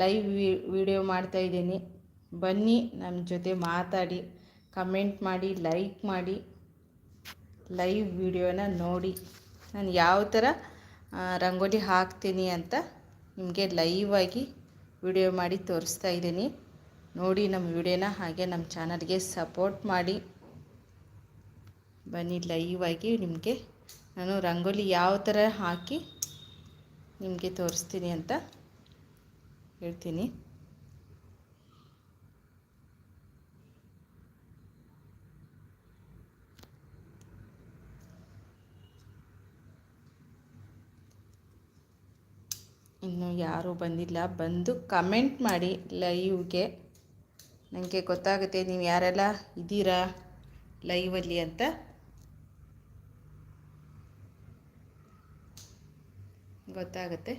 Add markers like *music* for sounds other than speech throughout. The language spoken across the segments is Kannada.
ಲೈವ್ ವಿಡಿಯೋ ಮಾಡ್ತಾಯಿದ್ದೀನಿ ಬನ್ನಿ ನಮ್ಮ ಜೊತೆ ಮಾತಾಡಿ, ಕಮೆಂಟ್ ಮಾಡಿ, ಲೈಕ್ ಮಾಡಿ, ಲೈವ್ ವಿಡಿಯೋನ ನೋಡಿ. ನಾನು ಯಾವ ಥರ ರಂಗೋಲಿ ಹಾಕ್ತೀನಿ ಅಂತ ನಿಮಗೆ ಲೈವ್ ಆಗಿ ವಿಡಿಯೋ ಮಾಡಿ ತೋರಿಸ್ತಾ ಇದ್ದೀನಿ. ನೋಡಿ ನಮ್ಮ ವಿಡಿಯೋನ, ಹಾಗೆ ನಮ್ಮ ಚಾನಲ್ಗೆ ಸಪೋರ್ಟ್ ಮಾಡಿ. ಬನ್ನಿ, ಲೈವ್ ಆಗಿ ನಿಮಗೆ, ನಾನು ರಂಗೋಲಿ ಯಾವ ಥರ ಹಾಕಿ ನಿಮಗೆ ತೋರಿಸ್ತೀನಿ ಅಂತ ಹೇಳ್ತೀನಿ. ಇನ್ನು ಯಾರೂ ಬಂದಿಲ್ಲ. ಬಂದು ಕಮೆಂಟ್ ಮಾಡಿ ಲೈವ್ಗೆ ನನಗೆ ಗೊತ್ತಾಗುತ್ತೆ ನೀವು ಯಾರೆಲ್ಲ ಇದ್ದೀರಾ ಲೈವಲ್ಲಿ ಅಂತ. ಗೊತ್ತಾಗುತ್ತೆ.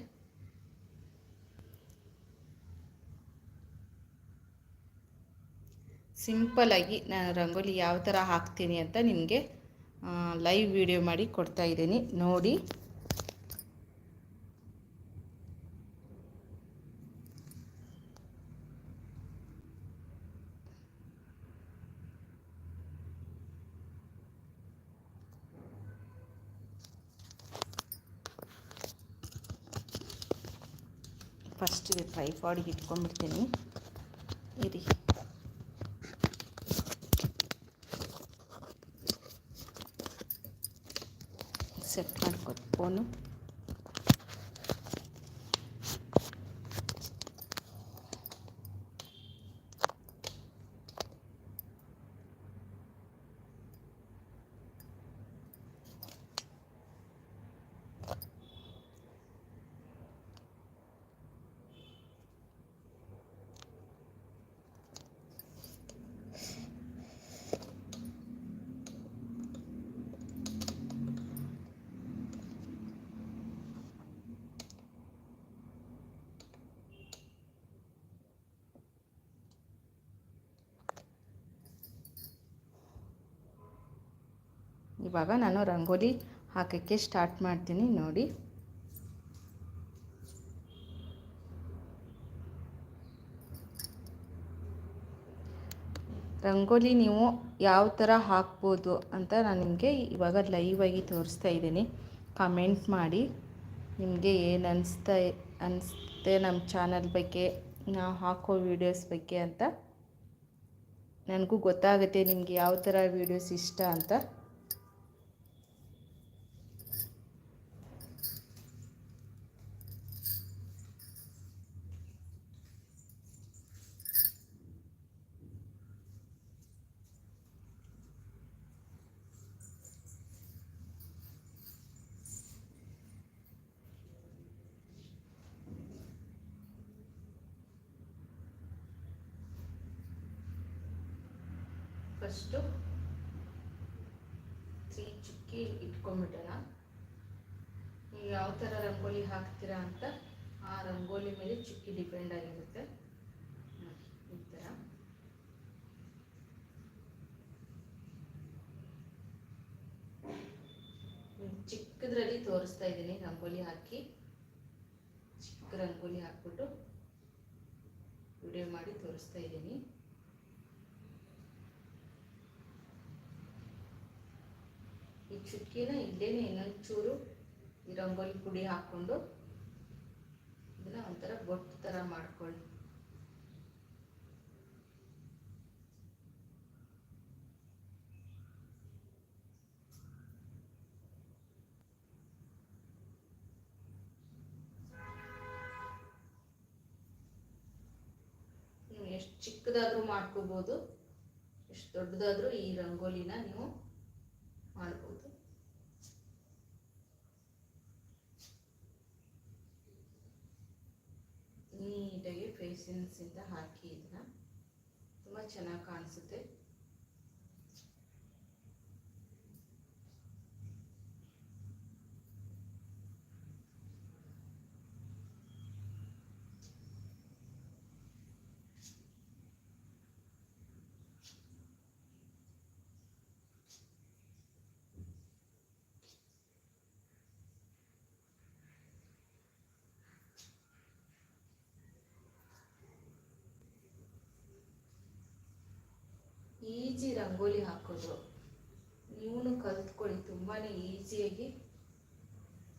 ಸಿಂಪಲಾಗಿ ನಾನು ರಂಗೋಲಿ ಯಾವ ಥರ ಹಾಕ್ತೀನಿ ಅಂತ ನಿಮಗೆ ಲೈವ್ ವಿಡಿಯೋ ಮಾಡಿ ಕೊಡ್ತಾ ಇದ್ದೀನಿ. ನೋಡಿ. ಫಸ್ಟ್ ಇದು ಟ್ರೈಫಾಡಿಗೆ ಇಟ್ಕೊಂಡ್ಬಿಡ್ತೀನಿ. ಇರಿ. carbono ಇವಾಗ ನಾನು ರಂಗೋಲಿ ಹಾಕೋಕ್ಕೆ ಸ್ಟಾರ್ಟ್ ಮಾಡ್ತೀನಿ, ನೋಡಿ. ರಂಗೋಲಿ ನೀವು ಯಾವ ಥರ ಹಾಕ್ಬೋದು ಅಂತ ನಾನು ನಿಮಗೆ ಇವಾಗ ಲೈವಾಗಿ ತೋರಿಸ್ತಾ ಇದ್ದೀನಿ. ಕಮೆಂಟ್ ಮಾಡಿ. ನಿಮಗೆ ಏನು ಅನಿಸ್ತಾ ಅನಿಸುತ್ತೆ ನಮ್ಮ ಚಾನಲ್ ಬಗ್ಗೆ ನಾವು ಹಾಕೋ ವೀಡಿಯೋಸ್ ಬಗ್ಗೆ ಅಂತ. ನನಗೂ ಗೊತ್ತಾಗುತ್ತೆ ನಿಮಗೆ ಯಾವ ಥರ ವೀಡಿಯೋಸ್ ಇಷ್ಟ ಅಂತ ಫಸ್ಟು ತ್ರೀ ಚುಕ್ಕಿ ಇಟ್ಕೊಂಡ್ಬಿಟ್ಟಣ ನೀವು ಯಾವ ಥರ ರಂಗೋಲಿ ಹಾಕ್ತೀರಾ ಅಂತ ಆ ರಂಗೋಲಿ ಮೇಲೆ ಚುಕ್ಕಿ ಡಿಪೆಂಡ್ ಆಗಿರುತ್ತೆ ಈ ಥರ ಚಿಕ್ಕದ್ರಲ್ಲಿ ತೋರಿಸ್ತಾ ಇದ್ದೀನಿ, ರಂಗೋಲಿ ಹಾಕಿ. ಚಿಕ್ಕ ರಂಗೋಲಿ ಹಾಕ್ಬಿಟ್ಟು ವಿಡಿಯೋ ಮಾಡಿ ತೋರಿಸ್ತಾ ಇದ್ದೀನಿ. ಈ ಚುಕ್ಕಿನ ಇಲ್ಲೇನೆ ಇನ್ನೊಂದು ಚೂರು ಈ ರಂಗೋಲಿ ಪುಡಿ ಹಾಕ್ಕೊಂಡು ಇದನ್ನ ಒಂಥರ ಬೊಟ್ಟು ಥರ ಮಾಡ್ಕೊಳ್ಳಿ ನೀವು ಎಷ್ಟು ಚಿಕ್ಕದಾದ್ರೂ ಮಾಡ್ಕೋಬೋದು. ಎಷ್ಟು ದೊಡ್ಡದಾದ್ರೂ ಈ ರಂಗೋಲಿನ ನೀವು ಮಾಡ್ಬೋದು. ನೀಟಾಗಿ ಫೇಸಿನ್ಸಿಂದ ಹಾಕಿ ಇದನ್ನ ತುಂಬ ಚೆನ್ನಾಗಿ ಕಾಣಿಸುತ್ತೆ. ಈಜಿ ರಂಗೋಲಿ ಹಾಕೋದು. ನೀವು ಕಲ್ತ್ಕೊಳ್ಳಿ ತುಂಬಾ ಈಸಿಯಾಗಿ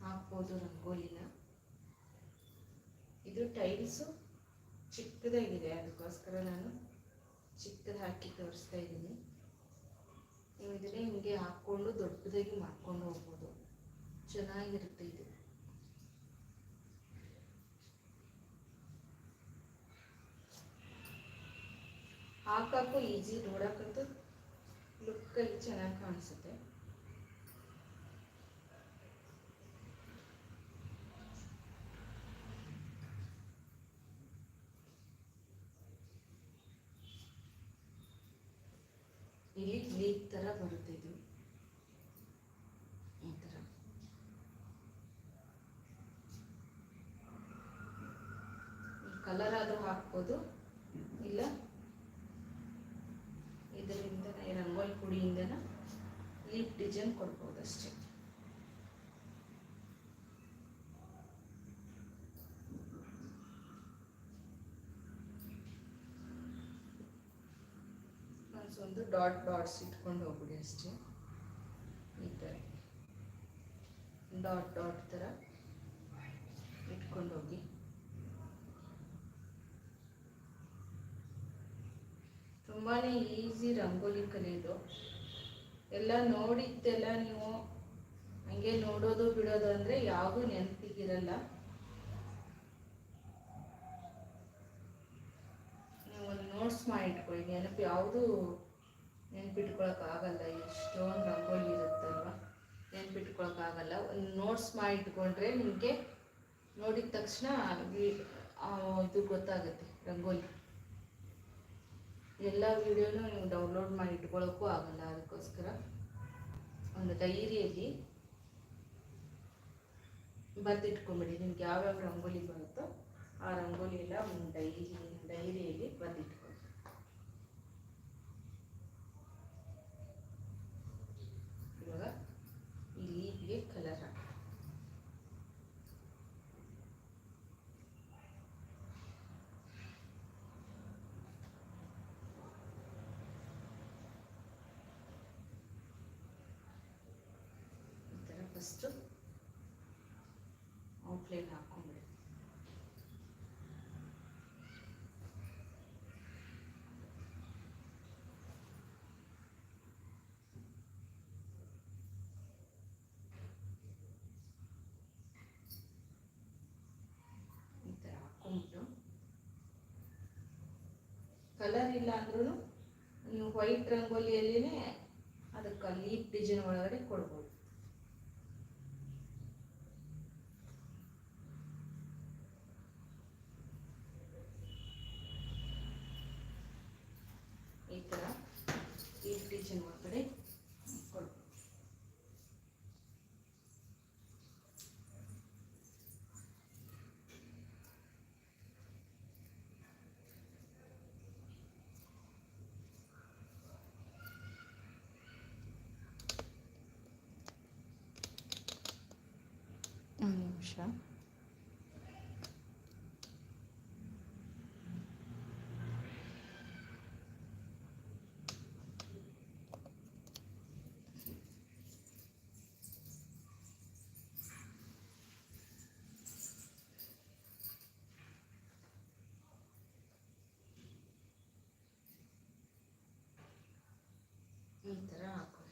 ಹಾಕ್ಬೋದು ರಂಗೋಲಿನ. ಇದು ಟೈಲ್ಸು ಚಿಕ್ಕದಾಗಿದೆ, ಅದಕ್ಕೋಸ್ಕರ ನಾನು ಚಿಕ್ಕದು ಹಾಕಿ ತೋರಿಸ್ತಾ ಇದ್ದೀನಿ. ನೀವು ಇದನ್ನೇ ಹಿಂಗೆ ಹಾಕ್ಕೊಂಡು ದೊಡ್ಡದಾಗಿ ಮಾಡ್ಕೊಂಡು ಹೋಗ್ಬೋದು. ಚೆನ್ನಾಗಿರುತ್ತೆ ಇದು. ಹಾಕಕ್ಕೂ ಈಸಿ ನೋಡಕ್ಕಂತೂ ಲುಕ್ಕಲ್ಲಿ ಚೆನ್ನಾಗಿ ಕಾಣಿಸುತ್ತೆ. ಇಲ್ಲಿ ಲೀಕ್ ಥರ ಬರುತ್ತೆ ಇದು. ಈ ಥರ ಕಲರ್ ಆದರೂ ಹಾಕ್ಬೋದು ಇಲ್ಲ ಇದರಿಂದ ರಂಗೋಲಿ ಪುಡಿಯಿಂದನ ಲೀಪ್ ಡಿಸೈನ್ ಕೊಡ್ಬೋದು ಅಷ್ಟೇ ಒಂದು ಡಾಟ್ ಡಾಟ್ಸ್ ಇಟ್ಕೊಂಡು ಹೋಗ್ಬಿಡಿ ಅಷ್ಟೇ. ಈ ಥರ ಡಾಟ್ ಡಾಟ್ ಥರ ಇಟ್ಕೊಂಡು ಹೋಗಿ. ತುಂಬಾ ಈಸಿ ರಂಗೋಲಿ ಕಲಿಯೋದು. ಎಲ್ಲ ನೋಡಿದ್ದೆಲ್ಲ ನೀವು ಹಂಗೆ ನೋಡೋದು ಬಿಡೋದು ಅಂದರೆ ಯಾವುದೂ ನೆನಪಿಗಿರಲ್ಲ. ನೀವು ಒಂದು ನೋಟ್ಸ್ ಮಾಡಿ ಇಟ್ಕೊಳ್ಳಿ ನೆನಪು ಯಾವುದು ನೆನ್ಪಿಟ್ಕೊಳಕ್ಕಾಗಲ್ಲ, ಎಷ್ಟೊಂದು ರಂಗೋಲಿ ಇರುತ್ತಲ್ವ? ನೆನ್ಪಿಟ್ಕೊಳಕ್ಕಾಗಲ್ಲ. ಒಂದು ನೋಟ್ಸ್ ಮಾಡಿ ಇಟ್ಕೊಂಡ್ರೆ ನಿಮಗೆ ನೋಡಿದ ತಕ್ಷಣ ಇದು ಗೊತ್ತಾಗುತ್ತೆ ರಂಗೋಲಿ. ಎಲ್ಲ ವಿಡಿಯೋನು ನೀವು ಡೌನ್ಲೋಡ್ ಮಾಡಿ ಇಟ್ಕೊಳ್ಳೋಕ್ಕೂ ಆಗಲ್ಲ ಅದಕ್ಕೋಸ್ಕರ. ಒಂದು ಡೈರಿಯಲ್ಲಿ ಬರೆದಿಟ್ಕೊಂಬಿಡಿ, ನಿಮ್ಗೆ ಯಾವ್ಯಾವ ರಂಗೋಲಿ ಬರುತ್ತೋ ಆ ರಂಗೋಲಿ ಎಲ್ಲ ಒಂದು ಡೈರಿ, ಡೈರಿಯಲ್ಲಿ ಬರೆದಿಟ್ಕೊಳ್ಳಿ ಇವಾಗ ಈ ಲೀಪ್ಗೆ ಕಲರ್ ಹಾಕಿ ಈ ಥರ ಫಸ್ಟು ಔಟ್ಲೈನ್ ಹಾಕ್ಕೊಂಬಿಟ್ಟು ಕಲರ್ ಇಲ್ಲ ಅಂದ್ರೂ ನೀವು ವೈಟ್ ರಂಗೋಲಿಯಲ್ಲಿನೇ ಅದಕ್ಕೆ ಲೀಪ್ ಡಿಸೈನ್ ಒಳಗಡೆ ಕೊಡ್ಬೋದು ಈ ಥರ ಲೀಪ್ ಡಿಸೈನ್ ಒಳಗಡೆ ಕೊಡ್ಬೋದು ಒಂದು ನಿಮಿಷ ಈ ಥರ ಹಾಕೊಳ್ಳಿ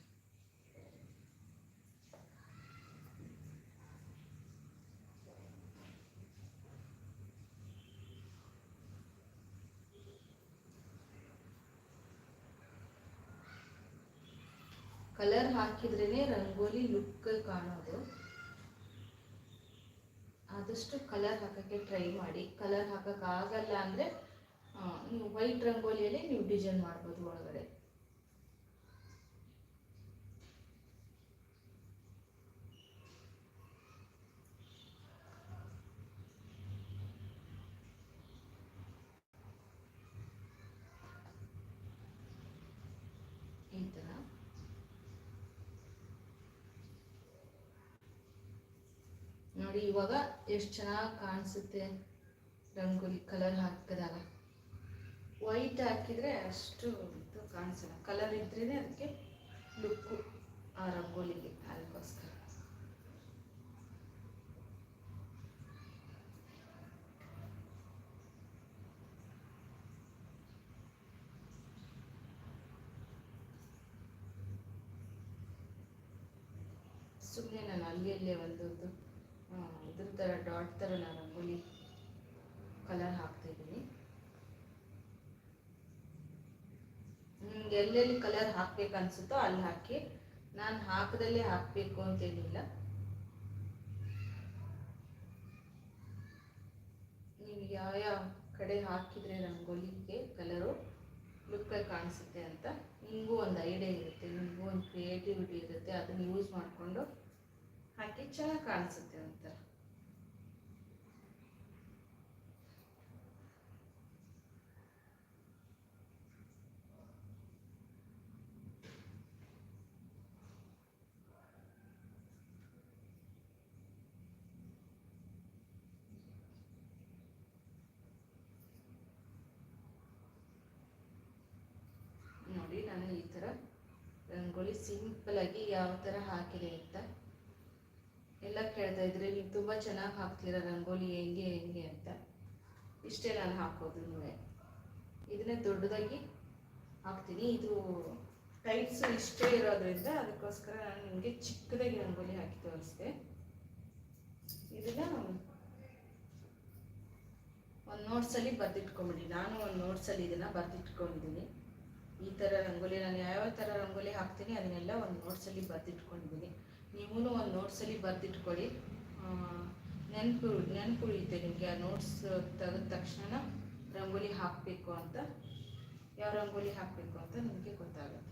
ಕಲರ್ ಹಾಕಿದ್ರೇ ರಂಗೋಲಿ ಲುಕ್ ಕಾಣೋದು. ಆದಷ್ಟು ಕಲರ್ ಹಾಕೋಕ್ಕೆ ಟ್ರೈ ಮಾಡಿ. ಕಲರ್ ಹಾಕೋಕ್ಕಾಗಲ್ಲ ಅಂದರೆ ನೀವು ವೈಟ್ ರಂಗೋಲಿಯಲ್ಲಿ ನೀವು ಡಿಸೈನ್ ಮಾಡ್ಬೋದು ಒಳಗಡೆ ಈ ಥರ ನೋಡಿ ಇವಾಗ ಎಷ್ಟು ಚೆನ್ನಾಗಿ ಕಾಣಿಸುತ್ತೆ ರಂಗೋಲಿ ಕಲರ್ ಹಾಕಿದಾಗ? ವೈಟ್ ಹಾಕಿದರೆ ಅಷ್ಟು ಇದು ಕಾಣಿಸಲ್ಲ. ಕಲರ್ ಇದ್ರೇ ಅದಕ್ಕೆ ಲುಕ್ಕು ಆ ರಂಗೋಲಿಗೆ ಅದಕ್ಕೋಸ್ಕರ. ಸುಮ್ಮನೆ ನಾನು ಅಲ್ಲಿ ಅಲ್ಲೇ ಒಂದು ಇದ್ರ ಥರ ಡಾಟ್ ಥರ ನಾನು ರಂಗೋಲಿ ಕಲರ್ ಹಾಕ್ತಾಯಿದ್ದೀನಿ ನಿಮ್ಗೆ ಎಲ್ಲೆಲ್ಲಿ ಕಲರ್ ಹಾಕ್ಬೇಕು ಅನ್ಸುತ್ತೋ ಅಲ್ಲಿ ಹಾಕಿ. ನಾನು ಹಾಕದಲ್ಲೇ ಹಾಕಬೇಕು ಅಂತೇನಿಲ್ಲ. ನೀವು ಯಾವ ಯಾವ ಕಡೆ ಹಾಕಿದ್ರೆ ರಂಗೋಲಿಗೆ ಕಲರು ಲುಕ್ಕಾಗಿ ಕಾಣಿಸುತ್ತೆ ಅಂತ ನಿಮಗೂ ಒಂದು ಐಡಿಯಾ ಇರುತ್ತೆ. ನಿಮಗೂ ಒಂದು ಕ್ರಿಯೇಟಿವಿಟಿ ಇರುತ್ತೆ. ಅದನ್ನು ಯೂಸ್ ಮಾಡಿಕೊಂಡು ಹಾಕಿ ಚೆನ್ನಾಗಿ ಕಾಣಿಸುತ್ತೆ ಒಂಥರ ನೋಡಿ ನಾನು ಈ ಥರ ರಂಗೋಲಿ ಸಿಂಪಲಾಗಿ ಯಾವ ಥರ ಹಾಕಿದೆ ಅಂತ. ಎಲ್ಲ ಕೇಳ್ತಾ ಇದ್ರೆ, ನೀವು ತುಂಬ ಚೆನ್ನಾಗಿ ಹಾಕ್ತೀರ ರಂಗೋಲಿ, ಹೆಂಗೆ ಹೆಂಗೆ ಅಂತ. ಇಷ್ಟೇ ನಾನು ಹಾಕೋದು ಇದನ್ನೇ ದೊಡ್ಡದಾಗಿ ಹಾಕ್ತೀನಿ. ಇದು ಟೈಟ್ಸು ಇಷ್ಟೇ ಇರೋದ್ರಿಂದ ಅದಕ್ಕೋಸ್ಕರ ನಾನು ನಿಮಗೆ ಚಿಕ್ಕದಾಗಿ ರಂಗೋಲಿ ಹಾಕಿ ತೋರಿಸ್ದೆ. ಇದನ್ನ ಒಂದು ನೋಟ್ಸಲ್ಲಿ ಬರೆದಿಟ್ಕೊಂಬಿಡಿ. ನಾನು ಒಂದು ನೋಟ್ಸಲ್ಲಿ ಇದನ್ನು ಬರೆದಿಟ್ಕೊಂಡಿದ್ದೀನಿ ಈ ಥರ ರಂಗೋಲಿ, ನಾನು ಯಾವ್ಯಾವ ಥರ ರಂಗೋಲಿ ಹಾಕ್ತೀನಿ ಅದನ್ನೆಲ್ಲ ಒಂದು ನೋಟ್ಸಲ್ಲಿ ಬರೆದಿಟ್ಕೊಂಡಿದ್ದೀನಿ. ನೀವೂ ಒಂದು ನೋಟ್ಸಲ್ಲಿ ಬರೆದಿಟ್ಕೊಳ್ಳಿ ನೆನಪು ನೆನಪು ಉಳಿಯುತ್ತೆ ನಿಮಗೆ ಆ ನೋಟ್ಸ್ ತೆಗೆದ ತಕ್ಷಣ ರಂಗೋಲಿ ಹಾಕಬೇಕು ಅಂತ. ಯಾವ ರಂಗೋಲಿ ಹಾಕಬೇಕು ಅಂತ ನಿಮಗೆ ಗೊತ್ತಾಗುತ್ತೆ.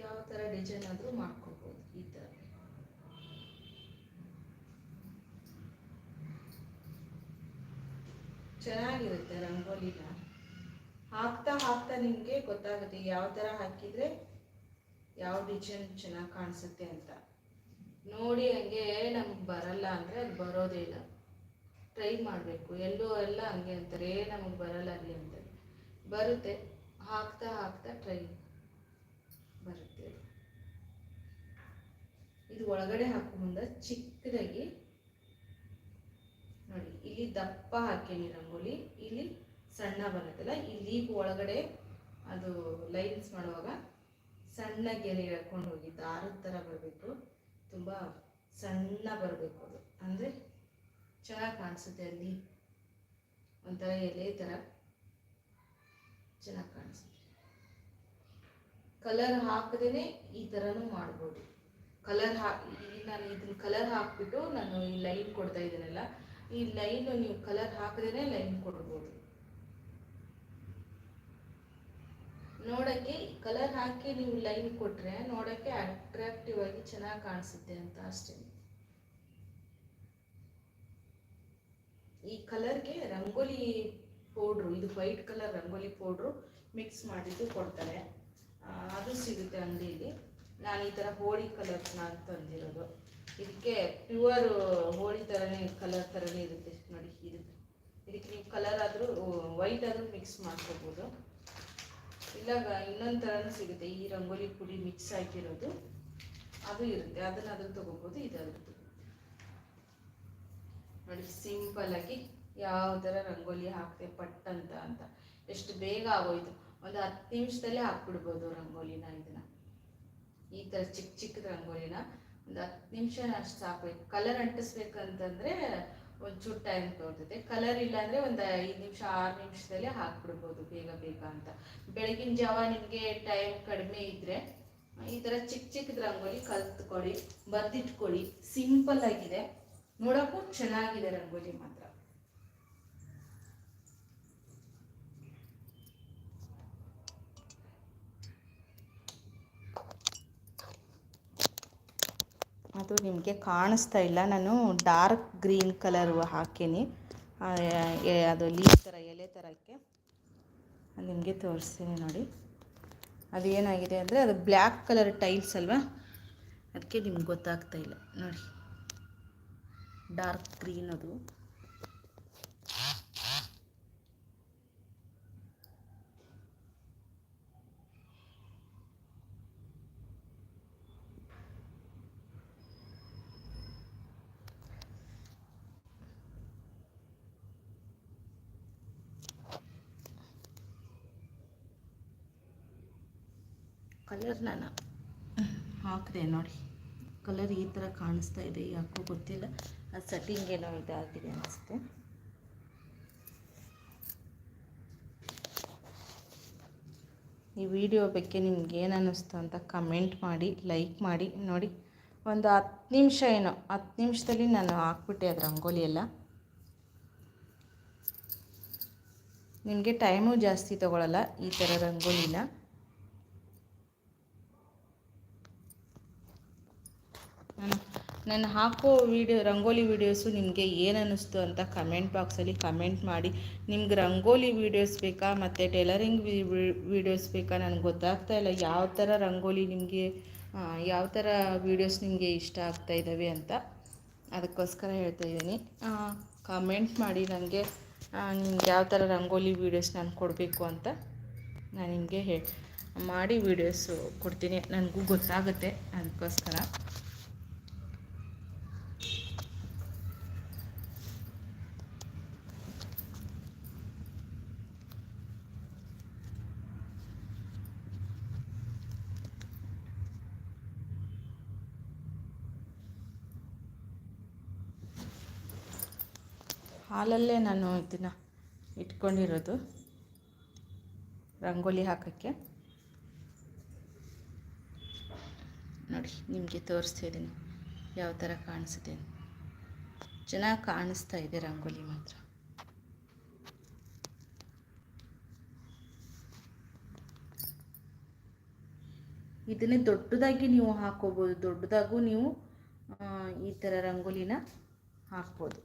ಯಾವ ಥರ ಡಿಸೈನ್ ಆದರೂ ಮಾಡ್ಕೋಬೋದು ಈ ಥರ ಚೆನ್ನಾಗಿರುತ್ತೆ, ರಂಗೋಲಿನ. ಹಾಕ್ತಾ ಹಾಕ್ತಾ ನಿಮಗೆ ಗೊತ್ತಾಗುತ್ತೆ ಯಾವ ಥರ ಹಾಕಿದರೆ ಯಾವ ಡಿಸೈನ್ ಚೆನ್ನಾಗಿ ಕಾಣಿಸುತ್ತೆ ಅಂತ. ನೋಡಿ ಹಂಗೆ ನಮ್ಗೆ ಬರಲ್ಲ ಅಂದರೆ ಅದು ಬರೋದೇ ಇಲ್ಲ ಟ್ರೈ ಮಾಡಬೇಕು. ಎಲ್ಲೋ ಎಲ್ಲ ಹಂಗೆ ಅಂತಾರೆ. ಏ, ನಮಗೆ ಬರಲ್ಲ ರೀ ಅಂತಾರೆ. ಬರುತ್ತೆ. ಹಾಕ್ತಾ ಹಾಕ್ತಾ ಟ್ರೈ ಬರುತ್ತೆ. ಇದು ಒಳಗಡೆ ಹಾಕೋ ಮುಂದೆ ಚಿಕ್ಕದಾಗಿ ನೋಡಿ, ಇಲ್ಲಿ ದಪ್ಪ ಹಾಕೇನಿ ರಂಗೋಲಿ, ಇಲ್ಲಿ ಸಣ್ಣ ಬರುತ್ತಲ್ಲ, ಈ ಲೀಪ್ ಒಳಗಡೆ ಅದು ಲೈನ್ಸ್ ಮಾಡುವಾಗ ಸಣ್ಣ ಗೆರೆ ಎಳ್ಕೊಂಡು ಹೋಗಿ, ದಾರದ ಥರ ಬರಬೇಕು. ತುಂಬ ಸಣ್ಣ ಬರಬೇಕು ಅದು. ಅಂದರೆ ಚೆನ್ನಾಗಿ ಕಾಣಿಸುತ್ತೆ ಅಲ್ಲಿ. ಒಂಥರ ಎಲೆ ಥರ ಚೆನ್ನಾಗಿ ಕಾಣಿಸುತ್ತೆ. ಕಲರ್ ಹಾಕದೇ ಈ ಥರನೂ ಮಾಡ್ಬೋದು. ಕಲರ್ ಹಾಕಿ ನಾನು ಇದನ್ನ ಕಲರ್ ಹಾಕಿಬಿಟ್ಟು ನಾನು ಈ ಲೈನ್ ಕೊಡ್ತಾ ಇದ್ದೀನಲ್ಲ ಈ ಲೈನ್ ನೀವು ಕಲರ್ ಹಾಕಿದ್ರೆ ಲೈನ್ ಕೊಡ್ಬೋದು. ನೋಡಕ್ಕೆ ಕಲರ್ ಹಾಕಿ ನೀವು ಲೈನ್ ಕೊಟ್ರೆ ನೋಡಕ್ಕೆ ಅಟ್ರಾಕ್ಟಿವ್ ಆಗಿ ಚೆನ್ನಾಗಿ ಕಾಣಿಸುತ್ತೆ ಅಂತ ಅಷ್ಟೇ. ಈ ಕಲರ್ಗೆ ರಂಗೋಲಿ ಪೌಡ್ರು ಇದು white colour rangoli powder mix ಮಾಡಿದ್ದು ಕೊಡ್ತಾರೆ. ಅದು ಸಿಗುತ್ತೆ ಅಂಗಡಿಯಲ್ಲಿ. ನಾನು ಈ ಥರ ಹೋಳಿ ಕಲರ್ನ ತಂದಿರೋದು. ಇದಕ್ಕೆ ಪ್ಯೂರ್ ಹೋಳಿ ಥರನೇ ಕಲರ್ ಥರನೇ ಇರುತ್ತೆ ನೋಡಿ ಇದು ಇದಕ್ಕೆ ನೀವು ಕಲರ್ ಆದರೂ ವೈಟ್ ಆದರೂ ಮಿಕ್ಸ್ ಮಾಡ್ಕೋಬೋದು. ಇಲ್ಲ ಇನ್ನೊಂದು ಥರನೂ ಸಿಗುತ್ತೆ. ಈ ರಂಗೋಲಿ ಪುಡಿ ಮಿಕ್ಸ್ ಆಗಿರೋದು. ಅದು ಇರುತ್ತೆ. ಅದನ್ನ ಅದ್ರ ತೊಗೋಬೋದು ಇದಾದ್ರೂ ನೋಡಿ ಸಿಂಪಲ್ ಆಗಿ ಯಾವ ಥರ ರಂಗೋಲಿ ಹಾಕ್ತೆ ಪಟ್ ಅಂತ. ಅಂತ ಎಷ್ಟು ಬೇಗ ಆಗೋಯ್ತು. ಒಂದು ಹತ್ತು ನಿಮಿಷದಲ್ಲೇ ಹಾಕ್ಬಿಡ್ಬೋದು ರಂಗೋಲಿನ ಇದನ್ನ. ಈ ಥರ ಚಿಕ್ಕ ಚಿಕ್ಕದ ರಂಗೋಲಿನ. ಒಂದು ಹತ್ತು ನಿಮಿಷ ಅಷ್ಟು ಸಾಕು. ಕಲರ್ ಅಂಟಿಸ್ಬೇಕಂತಂದ್ರೆ ಒಂಚೂರು ಟೈಮ್ ತೋರ್ತೈತೆ. ಕಲರ್ ಇಲ್ಲ ಅಂದರೆ ಒಂದು ಐದು ನಿಮಿಷ, ಆರು ನಿಮಿಷದಲ್ಲೇ ಹಾಕ್ಬಿಡ್ಬೋದು ಬೇಗ ಬೇಗ ಅಂತ. ಬೆಳಗಿನ ಜಾವ ನಿಮಗೆ ಟೈಮ್ ಕಡಿಮೆ ಇದ್ದರೆ ಈ ಥರ ಚಿಕ್ಕ ಚಿಕ್ಕದ ರಂಗೋಲಿ ಕಲ್ತ್ಕೊಳ್ಳಿ, ಬರೆದಿಟ್ಕೊಳ್ಳಿ. ಸಿಂಪಲ್ ಆಗಿದೆ. ನೋಡೋಕ್ಕೂ ಚೆನ್ನಾಗಿದೆ ರಂಗೋಲಿ ಮಾತ್ರ. ಅದು ನಿಮಗೆ ಕಾಣಿಸ್ತಾ ಇಲ್ಲ. ನಾನು ಡಾರ್ಕ್ ಗ್ರೀನ್ ಕಲರ್ ಹಾಕೀನಿ. ಅದು ಲೀಫ್ ಥರ ಎಲೆ ಥರಕ್ಕೆ ನಿಮಗೆ ತೋರಿಸ್ತೀನಿ ನೋಡಿ. ಅದು ಏನಾಗಿದೆ ಅಂದರೆ ಅದು ಬ್ಲ್ಯಾಕ್ ಕಲರ್ ಟೈಲ್ಸ್ ಅಲ್ವಾ? ಅದಕ್ಕೆ ನಿಮ್ಗೆ ಗೊತ್ತಾಗ್ತಾ ಇಲ್ಲ. ನೋಡಿ. ಡಾರ್ಕ್ ಗ್ರೀನ್ ಅದು. ಕಲರ್ ನಾನು. ಹಾಕಿದೆ ನೋಡಿ. ಕಲರ್ ಈ ಥರ ಕಾಣಿಸ್ತಾ ಇದೆ, ಯಾಕೋ ಗೊತ್ತಿಲ್ಲ. ಅದು ಸೆಟ್ಟಿಂಗ್ ಏನೋ ಇದಾಗಿದೆ ಅನಿಸುತ್ತೆ. ಈ ವಿಡಿಯೋ ಬಗ್ಗೆ ನಿಮ್ಗೆ ಏನು ಅನ್ನಿಸ್ತು ಅಂತ ಕಮೆಂಟ್ ಮಾಡಿ ಲೈಕ್ ಮಾಡಿ, ನೋಡಿ. ಒಂದು ಹತ್ತು ನಿಮಿಷ ಏನೋ ಹತ್ತು ನಿಮಿಷದಲ್ಲಿ ನಾನು ಹಾಕ್ಬಿಟ್ಟೆ ಅದು ರಂಗೋಲಿ ಎಲ್ಲ. ನಿಮಗೆ ಟೈಮು ಜಾಸ್ತಿ ತೊಗೊಳಲ್ಲ ಈ ಥರ ರಂಗೋಲಿನ ನಾನು ನಾನು ಹಾಕೋ ವೀಡಿಯೋ ರಂಗೋಲಿ ವೀಡಿಯೋಸು ನಿಮಗೆ ಏನು ಅನ್ನಿಸ್ತು ಅಂತ ಕಮೆಂಟ್ ಬಾಕ್ಸಲ್ಲಿ ಕಮೆಂಟ್ ಮಾಡಿ. ನಿಮ್ಗೆ ರಂಗೋಲಿ ವೀಡಿಯೋಸ್ ಬೇಕಾ ಮತ್ತು ಟೈಲರಿಂಗ್ ವೀಡಿಯೋಸ್ ಬೇಕಾ ನನಗೆ ಗೊತ್ತಾಗ್ತಾ ಇಲ್ಲ. ಯಾವ ಥರ ರಂಗೋಲಿ ನಿಮಗೆ ಯಾವ ಥರ ವೀಡಿಯೋಸ್ ನಿಮಗೆ ಇಷ್ಟ ಆಗ್ತಾ ಇದ್ದಾವೆ ಅಂತ ಅದಕ್ಕೋಸ್ಕರ ಹೇಳ್ತಾ ಇದ್ದೀನಿ. ಕಮೆಂಟ್ ಮಾಡಿ ನನಗೆ ನಿಮ್ಗೆ ಯಾವ ಥರ ರಂಗೋಲಿ ವೀಡಿಯೋಸ್ ನಾನು ಕೊಡಬೇಕು ಅಂತ ನಾನು ನಿಮಗೆ ಹೇಳಿ ಮಾಡಿ ವೀಡಿಯೋಸು ಕೊಡ್ತೀನಿ. ನನಗೂ ಗೊತ್ತಾಗುತ್ತೆ ಅದಕ್ಕೋಸ್ಕರ. ಹಾಲಲ್ಲೇ ನಾನು ಇದನ್ನು ಇಟ್ಕೊಂಡಿರೋದು. ರಂಗೋಲಿ ಹಾಕೋಕ್ಕೆ. ನೋಡಿ, ನಿಮಗೆ ತೋರಿಸ್ತಾ ಇದ್ದೀನಿ ಯಾವ ಥರ ಕಾಣಿಸುತ್ತೆ ಚೆನ್ನಾಗಿ ಕಾಣಿಸ್ತಾ ಇದೆ ರಂಗೋಲಿ ಮಾತ್ರ. ಇದನ್ನೇ ದೊಡ್ಡದಾಗಿ ನೀವು ಹಾಕೋಬೋದು. ದೊಡ್ಡದಾಗೂ ನೀವು ಈ ಥರ ರಂಗೋಲಿನ ಹಾಕ್ಬೋದು.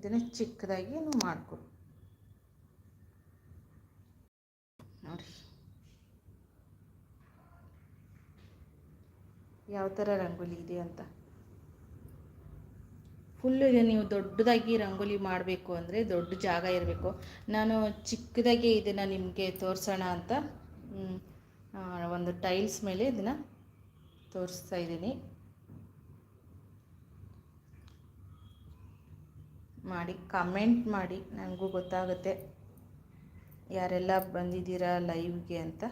ಇದನ್ನು ಚಿಕ್ಕದಾಗಿ ಮಾಡ್ಕೊಡಿ. ನೋಡಿ ಯಾವ ಥರ ರಂಗೋಲಿ ಇದೆ ಅಂತ. ಫುಲ್ಲು ಇದೆ, ನೀವು ದೊಡ್ಡದಾಗಿ ರಂಗೋಲಿ ಮಾಡಬೇಕು ಅಂದರೆ ದೊಡ್ಡ ಜಾಗ ಇರಬೇಕು. ನಾನು ಚಿಕ್ಕದಾಗಿ ಇದನ್ನು ನಿಮಗೆ ತೋರಿಸೋಣ ಅಂತ ಒಂದು ಟೈಲ್ಸ್ ಮೇಲೆ ಇದನ್ನು ತೋರಿಸ್ತಾ ಇದ್ದೀನಿ. ಮಾಡಿ ಕಮೆಂಟ್ ಮಾಡಿ ನನಗೂ ಗೊತ್ತಾಗುತ್ತೆ. ಯಾರೆಲ್ಲ ಬಂದಿದ್ದೀರಾ ಲೈವ್ಗೆ ಅಂತ.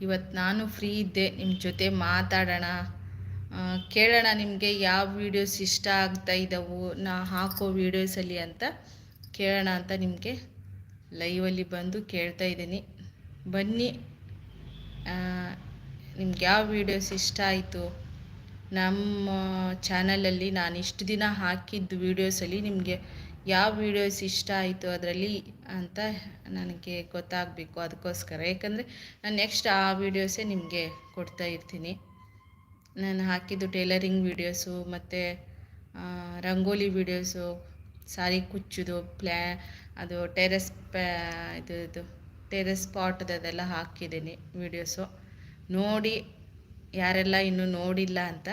ಇವತ್ತು ನಾನು ಫ್ರೀ ಇದ್ದೆ ನಿಮ್ಮ ಜೊತೆ ಮಾತಾಡೋಣ. ಕೇಳೋಣ ನಿಮಗೆ ಯಾವ ವೀಡಿಯೋಸ್ ಇಷ್ಟ ಆಗ್ತಾ ಇದ್ದಾವು ನಾ ಹಾಕೋ ವೀಡಿಯೋಸಲ್ಲಿ ಅಂತ ಕೇಳೋಣ ಅಂತ ನಿಮಗೆ ಲೈವಲ್ಲಿ ಬಂದು ಕೇಳ್ತಾ ಇದ್ದೀನಿ. ಬನ್ನಿ. ನಿಮ್ಗೆ ಯಾವ ವೀಡಿಯೋಸ್ ಇಷ್ಟ ಆಯಿತು? ನಮ್ಮ ಚಾನಲಲ್ಲಿ ನಾನು ಇಷ್ಟು ದಿನ ಹಾಕಿದ್ದು ವೀಡಿಯೋಸಲ್ಲಿ ನಿಮಗೆ ಯಾವ ವೀಡಿಯೋಸ್ ಇಷ್ಟ ಆಯಿತು ಅದರಲ್ಲಿ ಅಂತ ನನಗೆ ಗೊತ್ತಾಗಬೇಕು ಅದಕ್ಕೋಸ್ಕರ. ಯಾಕಂದರೆ ನಾನು ನೆಕ್ಸ್ಟ್ ಆ ವೀಡಿಯೋಸೇ ನಿಮಗೆ ಕೊಡ್ತಾ ಇರ್ತೀನಿ. ನಾನು ಹಾಕಿದ್ದು ಟೇಲರಿಂಗ್ ವೀಡಿಯೋಸು ಮತ್ತು ರಂಗೋಲಿ ವೀಡಿಯೋಸು, ಸಾರಿ ಕುಚ್ಚುದು ಪ್ಲ್ಯಾ ಅದು ಟೆರೆಸ್ ಪ್ಯಾ, ಇದು ಇದು, ಟೆರೆಸ್ ಪಾಟ್ದದೆಲ್ಲ ಹಾಕಿದ್ದೀನಿ ವೀಡಿಯೋಸು. ನೋಡಿ, ಯಾರೆಲ್ಲ ಇನ್ನೂ ನೋಡಿಲ್ಲ ಅಂತ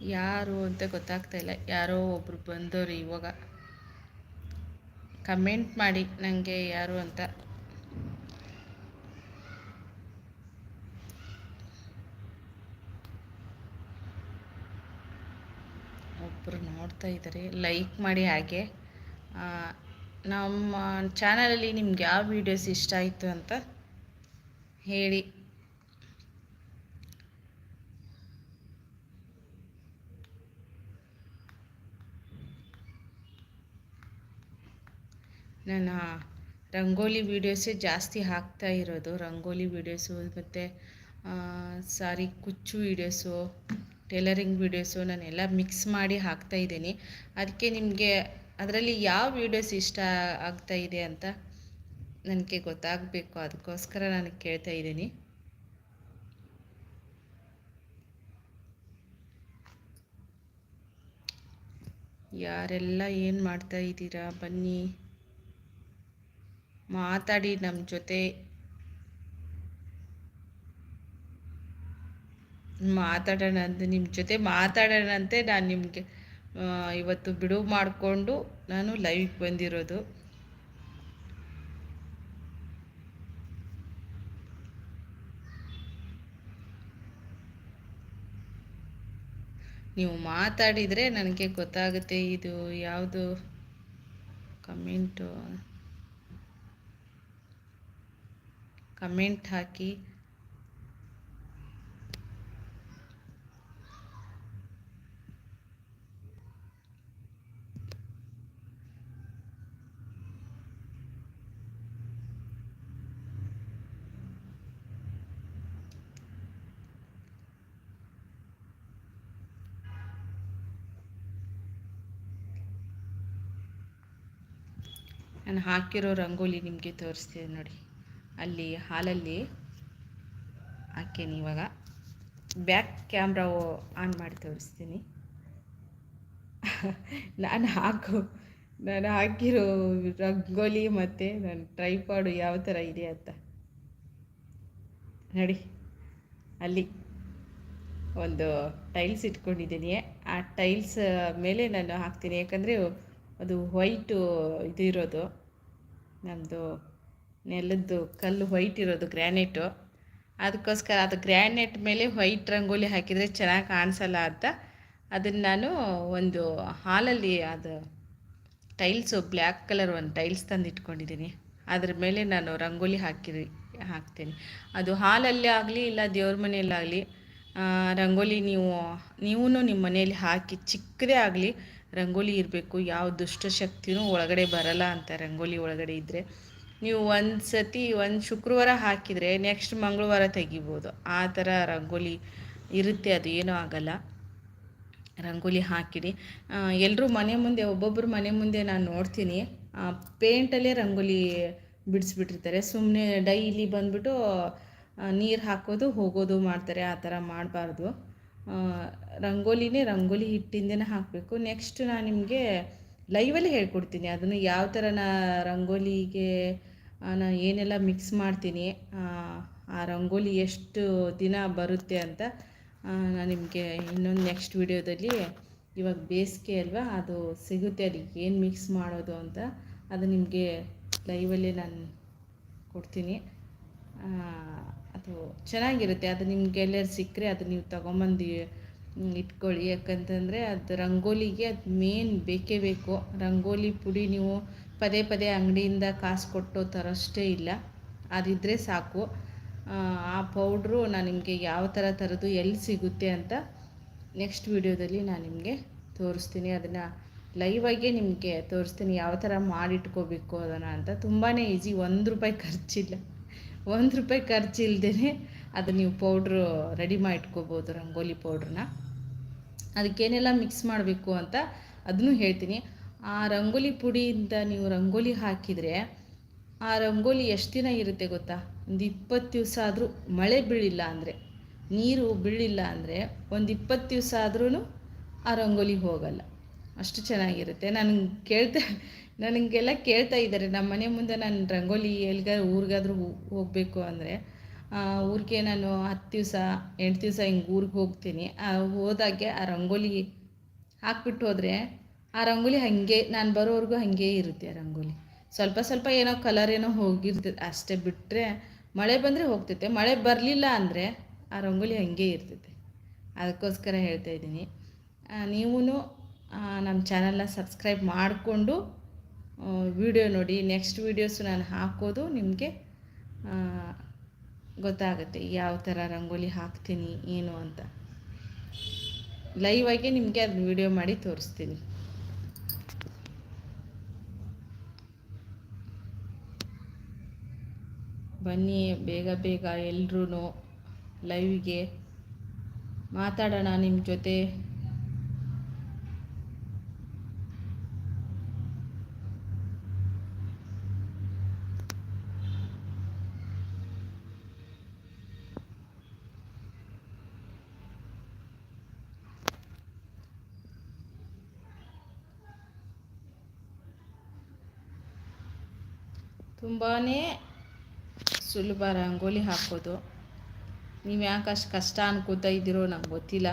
ಯಾರು ಅಂತ ಗೊತ್ತಾಗ್ತಾ ಇಲ್ಲ. ಯಾರೋ ಒಬ್ಬರು ಬಂದವರು ಇವಾಗ. ಕಮೆಂಟ್ ಮಾಡಿ ನನಗೆ ಯಾರು ಅಂತ. ಒಬ್ಬರು ನೋಡ್ತಾ ಇದ್ದಾರೆ ಲೈಕ್ ಮಾಡಿ ಹಾಗೆ. ನಮ್ಮ ಚಾನಲಲ್ಲಿ ನಿಮ್ಗೆ ಯಾವ ವೀಡಿಯೋಸ್ ಇಷ್ಟ ಆಯಿತು ಅಂತ ಹೇಳಿ ನಾನು ರಂಗೋಲಿ ವೀಡಿಯೋಸೇ ಜಾಸ್ತಿ ಹಾಕ್ತಾ ಇರೋದು. ರಂಗೋಲಿ ವೀಡಿಯೋಸು ಮತ್ತು ಸಾರಿ ಕುಚ್ಚು ವೀಡಿಯೋಸು ಟೇಲರಿಂಗ್ ವೀಡಿಯೋಸು ನಾನೆಲ್ಲ ಮಿಕ್ಸ್ ಮಾಡಿ ಹಾಕ್ತಾ ಇದ್ದೀನಿ. ಅದಕ್ಕೆ ನಿಮಗೆ ಅದರಲ್ಲಿ ಯಾವ ವೀಡಿಯೋಸ್ ಇಷ್ಟ ಆಗ್ತಾ ಇದೆ ಅಂತ ನನಗೆ ಗೊತ್ತಾಗಬೇಕು. ಅದಕ್ಕೋಸ್ಕರ ನಾನು ಕೇಳ್ತಾ ಇದ್ದೀನಿ. ಯಾರೆಲ್ಲ ಏನು ಮಾಡ್ತಾ ಇದ್ದೀರಾ? ಬನ್ನಿ. ಮಾತಾಡಿ ನಮ್ಮ ಜೊತೆ. ಮಾತಾಡೋಣ ಅಂತ ನಿಮ್ಮ ಜೊತೆ ಮಾತಾಡೋಣಂತೆ ನಾನು ನಿಮಗೆ ಇವತ್ತು ಬಿಡುವು ಮಾಡಿಕೊಂಡು ನಾನು ಲೈವ್ಗೆ ಬಂದಿರೋದು. ನೀವು ಮಾತಾಡಿದರೆ ನನಗೆ ಗೊತ್ತಾಗುತ್ತೆ ಇದು ಯಾವುದು ಕಮೆಂಟು ಕಮೆಂಟ್ ಹಾಕಿ. ನಾನು ಹಾಕಿರೋ ರಂಗೋಲಿ ನಿಮಗೆ ತೋರಿಸ್ತೀನಿ ನೋಡಿ. ಅಲ್ಲಿ ಹಾಲಲ್ಲಿ ಹಾಕೇನಿ ಇವಾಗ. ಬ್ಯಾಕ್ ಕ್ಯಾಮ್ರಾ ಆನ್ ಮಾಡಿ ತೋರಿಸ್ತೀನಿ. *laughs* ನಾನು ಹಾಕು, ನಾನು ಹಾಕಿರೋ ರಂಗೋಲಿ ಮತ್ತು ನನ್ನ ಟ್ರೈಪಾಡು ಯಾವ ಥರ ಇದೆ ಅಂತ. ನೋಡಿ, ಅಲ್ಲಿ ಒಂದು ಟೈಲ್ಸ್ ಇಟ್ಕೊಂಡಿದ್ದೀನಿ ಆ ಟೈಲ್ಸ್ ಮೇಲೆ ನಾನು ಹಾಕ್ತೀನಿ. ಯಾಕಂದರೆ ಅದು ವೈಟು ಇದು ಇರೋದು. ನಮ್ಮದು ನೆಲದ್ದು ಕಲ್ಲು ವೈಟ್ ಇರೋದು ಗ್ರ್ಯಾನೈಟು ಅದಕ್ಕೋಸ್ಕರ ಅದು ಗ್ರ್ಯಾನೈಟ್ ಮೇಲೆ ವೈಟ್ ರಂಗೋಲಿ ಹಾಕಿದರೆ ಚೆನ್ನಾಗಿ ಕಾಣಿಸಲ್ಲ ಅಂತ ಅದನ್ನು ನಾನು ಒಂದು ಹಾಲಲ್ಲಿ ಅದು ಟೈಲ್ಸು ಬ್ಲ್ಯಾಕ್ ಕಲರ್ ಒಂದು ಟೈಲ್ಸ್ ತಂದು ಇಟ್ಕೊಂಡಿದ್ದೀನಿ ಅದ್ರ ಮೇಲೆ ನಾನು ರಂಗೋಲಿ ಹಾಕಿರಿ, ಹಾಕ್ತೀನಿ. ಅದು ಹಾಲಲ್ಲಿ ಆಗಲಿ ಇಲ್ಲ ದೇವ್ರ ಮನೆಯಲ್ಲಾಗಲಿ ರಂಗೋಲಿ ನೀವು ನೀವೂ ನಿಮ್ಮ ಮನೆಯಲ್ಲಿ ಹಾಕಿ ಚಿಕ್ಕದೇ ಆಗಲಿ ರಂಗೋಲಿ ಇರಬೇಕು. ಯಾವ ದುಷ್ಟಶಕ್ತಿನೂ ಒಳಗಡೆ ಬರಲ್ಲ ಅಂತ ರಂಗೋಲಿ ಒಳಗಡೆ ಇದ್ದರೆ ನೀವು ಒಂದು ಸತಿ ಒಂದು ಶುಕ್ರವಾರ ಹಾಕಿದರೆ ನೆಕ್ಸ್ಟ್ ಮಂಗಳವಾರ ತೆಗಿಬೋದು. ಆ ಥರ ರಂಗೋಲಿ ಇರುತ್ತೆ, ಅದು ಏನೂ ಆಗಲ್ಲ. ರಂಗೋಲಿ ಹಾಕಿಡಿ ಎಲ್ಲರೂ ಮನೆ ಮುಂದೆ ಒಬ್ಬೊಬ್ಬರು ಮನೆ ಮುಂದೆ ನಾನು ನೋಡ್ತೀನಿ. ಪೇಂಟಲ್ಲೇ ರಂಗೋಲಿ ಬಿಡಿಸ್ಬಿಟ್ಟಿರ್ತಾರೆ. ಸುಮ್ಮನೆ ಡೈಲಿ ಬಂದುಬಿಟ್ಟು ನೀರು ಹಾಕೋದು, ಹೋಗೋದು ಮಾಡ್ತಾರೆ. ಆ ಥರ ಮಾಡಬಾರ್ದು. ರಂಗೋಲಿನೇ ರಂಗೋಲಿ ಹಿಟ್ಟಿಂದನೇ ಹಾಕಬೇಕು. ನೆಕ್ಸ್ಟ್ ನಾನು ನಿಮಗೆ ಲೈವಲ್ಲಿ ಹೇಳ್ಕೊಡ್ತೀನಿ. ಅದನ್ನು ಯಾವ ಥರ ನಾ ರಂಗೋಲಿಗೆ ನಾನು ಏನೆಲ್ಲ ಮಿಕ್ಸ್ ಮಾಡ್ತೀನಿ, ಆ ರಂಗೋಲಿ ಎಷ್ಟು ದಿನ ಬರುತ್ತೆ ಅಂತ ನಾನು ನಿಮಗೆ ಇನ್ನೊಂದು ನೆಕ್ಸ್ಟ್ ವಿಡಿಯೋದಲ್ಲಿ ಇವಾಗ ಬೇಸಿಗೆ ಅಲ್ವಾ, ಅದು ಸಿಗುತ್ತೆ ಅದಕ್ಕೆ ಏನು ಮಿಕ್ಸ್ ಮಾಡೋದು ಅಂತ, ಅದು ನಿಮಗೆ ಲೈವಲ್ಲೇ ನಾನು ಕೊಡ್ತೀನಿ. ಅದು ಚೆನ್ನಾಗಿರುತ್ತೆ, ಅದು ನಿಮ್ಗೆ ಎಲ್ಲರೂ ಸಿಕ್ಕರೆ ಅದು ನೀವು ತೊಗೊಂಬಂದು ಇಟ್ಕೊಳ್ಳಿ. ಯಾಕಂತಂದರೆ ಅದು ರಂಗೋಲಿಗೆ ಅದು ಮೇನ್ ಬೇಕೇ ಬೇಕು. ರಂಗೋಲಿ ಪುಡಿ ನೀವು ಪದೇ ಪದೇ ಅಂಗಡಿಯಿಂದ ಕಾಸು ಕೊಟ್ಟು ತರೋಷ್ಟೇ ಇಲ್ಲ. ಅದಿದ್ದರೆ ಸಾಕು. ಆ ಪೌಡ್ರು ನಾನು ನಿಮಗೆ ಯಾವ ಥರ ಥರದ್ದು ಎಲ್ಲಿ ಸಿಗುತ್ತೆ ಅಂತ ನೆಕ್ಸ್ಟ್ ವಿಡಿಯೋದಲ್ಲಿ ನಾನು ನಿಮಗೆ ತೋರಿಸ್ತೀನಿ. ಅದನ್ನು ಲೈವಾಗೆ ನಿಮಗೆ ತೋರಿಸ್ತೀನಿ ಯಾವ ಥರ ಮಾಡಿಟ್ಕೋಬೇಕು ಅದನ್ನು ಅಂತ. ತುಂಬಾ ಈಸಿ. ಒಂದು ರೂಪಾಯಿ ಖರ್ಚಿಲ್ಲ. ಒಂದು ರೂಪಾಯಿ ಖರ್ಚಿಲ್ದೇ ಅದು ನೀವು ಪೌಡ್ರು ರೆಡಿ ಮಾಡಿಟ್ಕೋಬೋದು, ರಂಗೋಲಿ ಪೌಡ್ರನ್ನ. ಅದಕ್ಕೇನೆಲ್ಲ ಮಿಕ್ಸ್ ಮಾಡಬೇಕು ಅಂತ ಅದನ್ನು ಹೇಳ್ತೀನಿ. ಆ ರಂಗೋಲಿ ಪುಡಿಯಿಂದ ನೀವು ರಂಗೋಲಿ ಹಾಕಿದರೆ ಆ ರಂಗೋಲಿ ಎಷ್ಟು ದಿನ ಇರುತ್ತೆ ಗೊತ್ತಾ? ಒಂದು ಇಪ್ಪತ್ತು ದಿವಸ ಆದರೂ ಮಳೆ ಬೀಳಿಲ್ಲ ಅಂದರೆ, ನೀರು ಬೀಳಿಲ್ಲ ಅಂದರೆ ಒಂದು ಇಪ್ಪತ್ತು ದಿವಸ ಆದ್ರೂ ಆ ರಂಗೋಲಿ ಹೋಗಲ್ಲ. ಅಷ್ಟು ಚೆನ್ನಾಗಿರುತ್ತೆ. ನಾನು ಕೇಳ್ತಾ, ನನಗೆಲ್ಲ ಕೇಳ್ತಾ ಇದ್ದಾರೆ. ನಮ್ಮ ಮನೆ ಮುಂದೆ ನಾನು ರಂಗೋಲಿ ಎಲ್ಲಿಗಾದ್ರೂ ಊರಿಗಾದ್ರೂ ಹೋಗಬೇಕು ಅಂದರೆ ಊರಿಗೆ ನಾನು ಹತ್ತು ದಿವಸ, ಎಂಟು ದಿವಸ ಹಿಂಗೆ ಊರಿಗೆ ಹೋಗ್ತೀನಿ. ಹೋದಾಗೆ ಆ ರಂಗೋಲಿ ಹಾಕ್ಬಿಟ್ಟು ಹೋದರೆ ಆ ರಂಗೋಲಿ ಹಾಗೆ, ನಾನು ಬರೋವರೆಗೂ ಹಾಗೇ ಇರುತ್ತೆ ಆ ರಂಗೋಲಿ. ಸ್ವಲ್ಪ ಸ್ವಲ್ಪ ಏನೋ ಕಲರ್ ಏನೋ ಹೋಗಿರ್ತದೆ ಅಷ್ಟೇ ಬಿಟ್ಟರೆ ಮಳೆ ಬಂದರೆ ಹೋಗ್ತೈತೆ. ಮಳೆ ಬರಲಿಲ್ಲ ಅಂದರೆ ಆ ರಂಗೋಲಿ ಹಾಗೆ ಇರ್ತೈತೆ. ಅದಕ್ಕೋಸ್ಕರ ಹೇಳ್ತಾ ಇದ್ದೀನಿ. ನೀವು ನಮ್ಮ ಚಾನಲ್ನ ಸಬ್ಸ್ಕ್ರೈಬ್ ಮಾಡಿಕೊಂಡು ವಿಡಿಯೋ ನೋಡಿ. ನೆಕ್ಸ್ಟ್ ವೀಡಿಯೋಸು ನಾನು ಹಾಕೋದು ನಿಮಗೆ ಗೊತ್ತಾಗುತ್ತೆ ಯಾವ ಥರ ರಂಗೋಲಿ ಹಾಕ್ತೀನಿ, ಏನು ಅಂತ. ಲೈವ್ ಆಗಿ ನಿಮಗೆ ಅದನ್ನ ವಿಡಿಯೋ ಮಾಡಿ ತೋರಿಸ್ತೀನಿ. ಬನ್ನಿ ಬೇಗ ಬೇಗ ಎಲ್ರೂ ಲೈವ್ಗೆ ಮಾತಾಡೋಣ ನಿಮ್ಮ ಜೊತೆ. ತುಂಬಾ ಸುಲಭ ರಂಗೋಲಿ ಹಾಕೋದು. ನೀವು ಯಾಕೆ ಅಷ್ಟು ಕಷ್ಟ ಅನ್ಕೋತಾ ಇದ್ದೀರೋ ನಂಗೆ ಗೊತ್ತಿಲ್ಲ.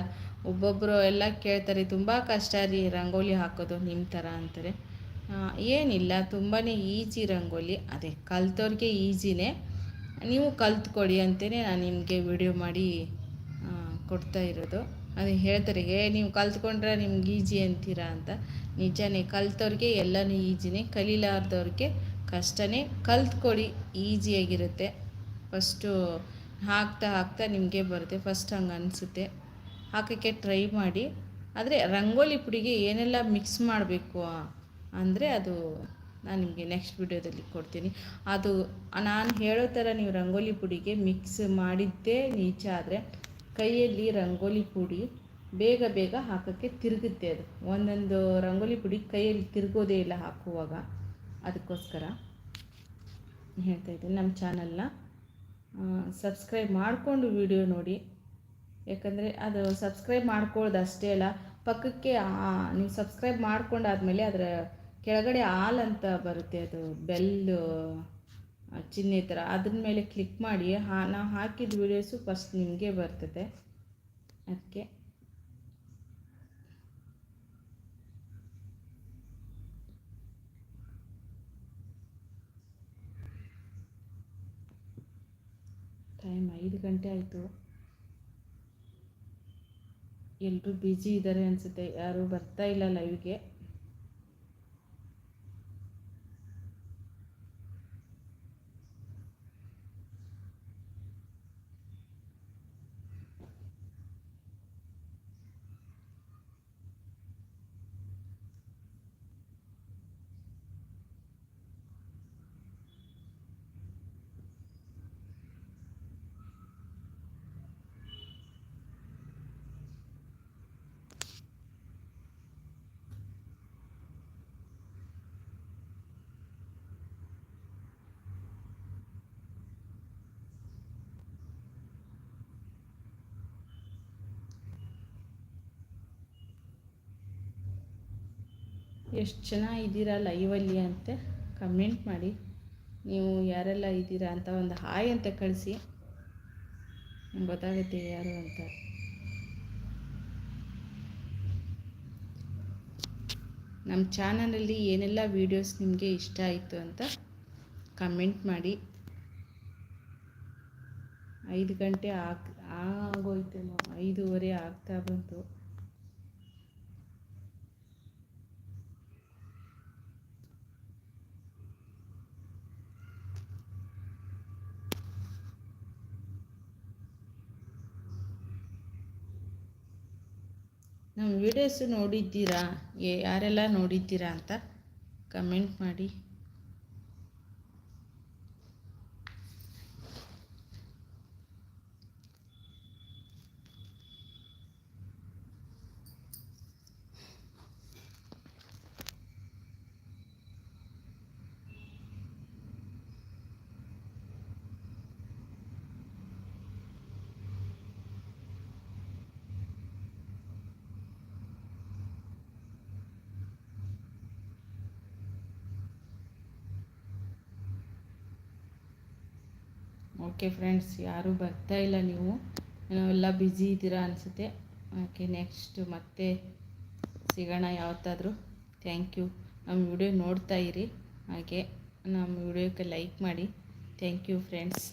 ಒಬ್ಬೊಬ್ಬರು ಎಲ್ಲ ಕೇಳ್ತಾರೆ, ತುಂಬ ಕಷ್ಟ ರೀ ರಂಗೋಲಿ ಹಾಕೋದು ನಿಮ್ಮ ಥರ ಅಂತಾರೆ. ಏನಿಲ್ಲ ತುಂಬಾ ಈಜಿ ರಂಗೋಲಿ. ಅದೇ ಕಲ್ತವ್ರಿಗೆ ಈಜಿನೇ. ನೀವು ಕಲ್ತ್ಕೊಡಿ ಅಂತಲೇ ನಾನು ನಿಮಗೆ ವಿಡಿಯೋ ಮಾಡಿ ಕೊಡ್ತಾ ಇರೋದು. ಅದೇ ಹೇಳ್ತಾರೆ ಏ ನೀವು ಕಲ್ತ್ಕೊಂಡ್ರೆ ನಿಮ್ಗೆ ಈಜಿ ಅಂತೀರಾ ಅಂತ. ನಿಜನೇ ಕಲ್ತವ್ರಿಗೆ ಎಲ್ಲನೂ ಈಜಿನೇ ಕಲೀಲಾರ್ದವ್ರಿಗೆ ಕಷ್ಟನೇ ಕಲ್ತ್ಕೊಳ್ಳಿ ಈಸಿಯಾಗಿರುತ್ತೆ ಫಸ್ಟು ಹಾಕ್ತಾ ಹಾಕ್ತಾ ನಿಮಗೆ ಬರುತ್ತೆ, ಫಸ್ಟ್ ಹಂಗೆ ಅನಿಸುತ್ತೆ. ಹಾಕೋಕ್ಕೆ ಟ್ರೈ ಮಾಡಿ. ಆದರೆ ರಂಗೋಲಿ ಪುಡಿಗೆ ಏನೆಲ್ಲ ಮಿಕ್ಸ್ ಮಾಡಬೇಕು ಅಂದರೆ ಅದು ನಾನು ನಿಮಗೆ ನೆಕ್ಸ್ಟ್ ವಿಡಿಯೋದಲ್ಲಿ ಕೊಡ್ತೀನಿ. ಅದು ನಾನು ಹೇಳೋ ಥರ ನೀವು ರಂಗೋಲಿ ಪುಡಿಗೆ ಮಿಕ್ಸ್ ಮಾಡಿದ್ದೇ ನೀಚ ಆದರೆ ಕೈಯಲ್ಲಿ ರಂಗೋಲಿ ಪುಡಿ ಬೇಗ ಬೇಗ ಹಾಕೋಕ್ಕೆ ತಿರುಗುತ್ತೆ ಅದು. ಒಂದೊಂದು ರಂಗೋಲಿ ಪುಡಿ ಕೈಯಲ್ಲಿ ತಿರುಗೋದೇ ಇಲ್ಲ ಹಾಕುವಾಗ. ಅದಕ್ಕೋಸ್ಕರ ಹೇಳ್ತಾ ಇದ್ದೀನಿ ನಮ್ಮ ಚಾನಲ್ನ ಸಬ್ಸ್ಕ್ರೈಬ್ ಮಾಡಿಕೊಂಡು ವಿಡಿಯೋ ನೋಡಿ. ಯಾಕಂದರೆ ಅದು ಸಬ್ಸ್ಕ್ರೈಬ್ ಮಾಡ್ಕೊಳ್ಳೋದು ಅಷ್ಟೇ ಅಲ್ಲ, ಪಕ್ಕಕ್ಕೆ ನೀವು ಸಬ್ಸ್ಕ್ರೈಬ್ ಮಾಡ್ಕೊಂಡಾದ್ಮೇಲೆ ಅದರ ಕೆಳಗಡೆ ಆಲ್ ಅಂತ ಬರುತ್ತೆ ಅದು ಬೆಲ್ ಚಿಹ್ನೆ ಥರ. ಅದ್ರ ಮೇಲೆ ಕ್ಲಿಕ್ ಮಾಡಿ, ಹಾ ನಾವು ಹಾಕಿದ ವೀಡಿಯೋಸು ಫಸ್ಟ್ ನಿಮಗೆ ಬರ್ತದೆ. ಅದಕ್ಕೆ. ಟೈಮ್ ಐದು ಗಂಟೆ ಆಯಿತು. ಎಲ್ಲರೂ ಬ್ಯುಸಿ ಇದ್ದಾರೆ ಅನಿಸುತ್ತೆ. ಯಾರೂ ಬರ್ತಾ ಇಲ್ಲ ಲೈವ್ಗೆ ಎಷ್ಟು ಜನ ಇದ್ದೀರಾ ಲೈವಲ್ಲಿ ಅಂತ ಕಮೆಂಟ್ ಮಾಡಿ. ನೀವು ಯಾರೆಲ್ಲ ಇದ್ದೀರಾ ಅಂತ ಒಂದು ಹಾಯ್ ಅಂತ ಕಳಿಸಿ. ಗೊತ್ತಾಗುತ್ತೆ ಯಾರು ಅಂತ. ನಮ್ಮ ಚಾನಲಲ್ಲಿ ಏನೆಲ್ಲ ವೀಡಿಯೋಸ್ ನಿಮಗೆ ಇಷ್ಟ ಆಯಿತು ಅಂತ ಕಮೆಂಟ್ ಮಾಡಿ. ಐದು ಗಂಟೆ ಆಗ, ಆಗೋಯ್ತೇನೋ, ಐದೂವರೆ ಆಗ್ತಾ ಬಂತು. ನಮ್ಮ ವೀಡಿಯೋಸು ನೋಡಿದ್ದೀರಾ? ಯಾರೆಲ್ಲ ನೋಡಿದ್ದೀರಾ ಅಂತ ಕಮೆಂಟ್ ಮಾಡಿ. ಓಕೆ ಫ್ರೆಂಡ್ಸ್ ಯಾರೂ ಬರ್ತಾ ಇಲ್ಲ ನೀವು. ನಾವೆಲ್ಲ ಬ್ಯುಸಿ ಇದ್ದೀರಾ ಅನಿಸುತ್ತೆ. ಓಕೆ ನೆಕ್ಸ್ಟ್ ಮತ್ತೆ ಸಿಗೋಣ ಯಾವತ್ತಾದರೂ. ಥ್ಯಾಂಕ್ ಯು ನಮ್ಮ ವಿಡಿಯೋ ನೋಡ್ತಾ ಇರಿ. ಹಾಗೆ ನಮ್ಮ ವಿಡಿಯೋಕ್ಕೆ ಲೈಕ್ ಮಾಡಿ. Thank you friends